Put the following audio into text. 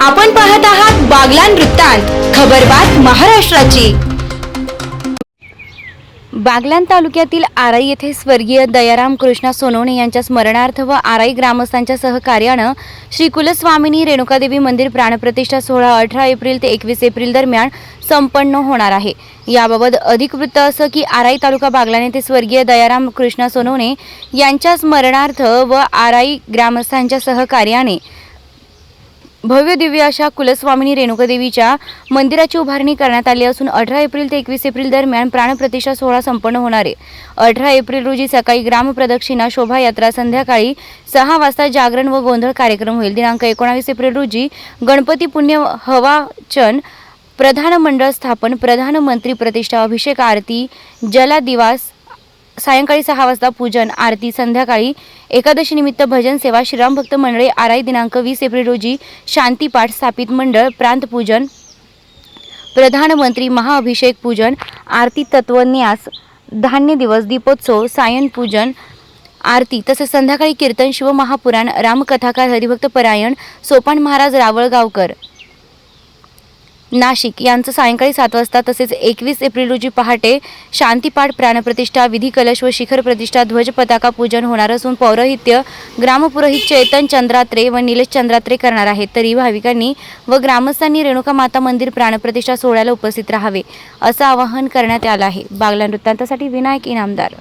आपण पाहत आहात बागलान वृत्तांत खबरबात महाराष्ट्राची. बागलान तालुक्यातील आराई येथे स्वर्गीय दयाराम कृष्णा सोनवणे यांच्या स्मरणार्थ व आराई ग्रामस्थांच्या सहकार्यानं श्री कुलस्वामिनी रेणुकादेवी मंदिर प्राणप्रतिष्ठा सोहळा अठरा एप्रिल ते एकवीस एप्रिल दरम्यान संपन्न होणार आहे. याबाबत अधिक वृत्त असं की आराई तालुका बागलान येथे स्वर्गीय दयाराम कृष्णा सोनवणे यांच्या स्मरणार्थ व आराई ग्रामस्थांच्या सहकार्याने भव्य दिव्य अशा कुलस्वामिनी रेणुकादेवीच्या मंदिराची उभारणी करण्यात आली असून अठरा एप्रिल ते एकवीस एप्रिल दरम्यान प्राणप्रतिष्ठा सोहळा संपन्न होणार आहे. अठरा एप्रिल रोजी सकाळी ग्रामप्रदक्षिणा शोभायात्रा संध्याकाळी सहा वाजता जागरण व गोंधळ कार्यक्रम होईल. दिनांक एकोणावीस एप्रिल रोजी गणपती पुण्य हवाचन प्रधानमंडळ स्थापन प्रधानमंत्री प्रतिष्ठा अभिषेक आरती जला दिवास सायंकाळी सहा वाजता पूजन आरती संध्याकाळी एकादशी निमित्त भजन सेवा श्रीराम भक्त मंडळी आराई दिनांक वीस एप्रिल रोजी शांतीपाठ स्थापित मंडळ प्रांतपूजन प्रधानमंत्री महाअभिषेक पूजन आरती तत्वन्यास धान्य दिवस दीपोत्सव सायन पूजन आरती तसेच संध्याकाळी कीर्तन शिवमहापुराण रामकथाकार हरिभक्त परायण सोपान महाराज रावळगावकर. नाशिक यांचं सायंकाळी सात वाजता तसेच एकवीस एप्रिल रोजी पहाटे शांतीपाठ प्राणप्रतिष्ठा विधी कलश व शिखर प्रतिष्ठा ध्वज पताका पूजन होणार असून पौरोहित्य ग्रामपुरोहित चेतन चंद्रात्रे व निलेश चंद्रात्रे करणार आहेत. तरी भाविकांनी व ग्रामस्थांनी रेणुका माता मंदिर प्राणप्रतिष्ठा सोहळ्याला उपस्थित राहावे असं आवाहन करण्यात आलं आहे. बागला वृत्तांतासाठी विनायक इनामदार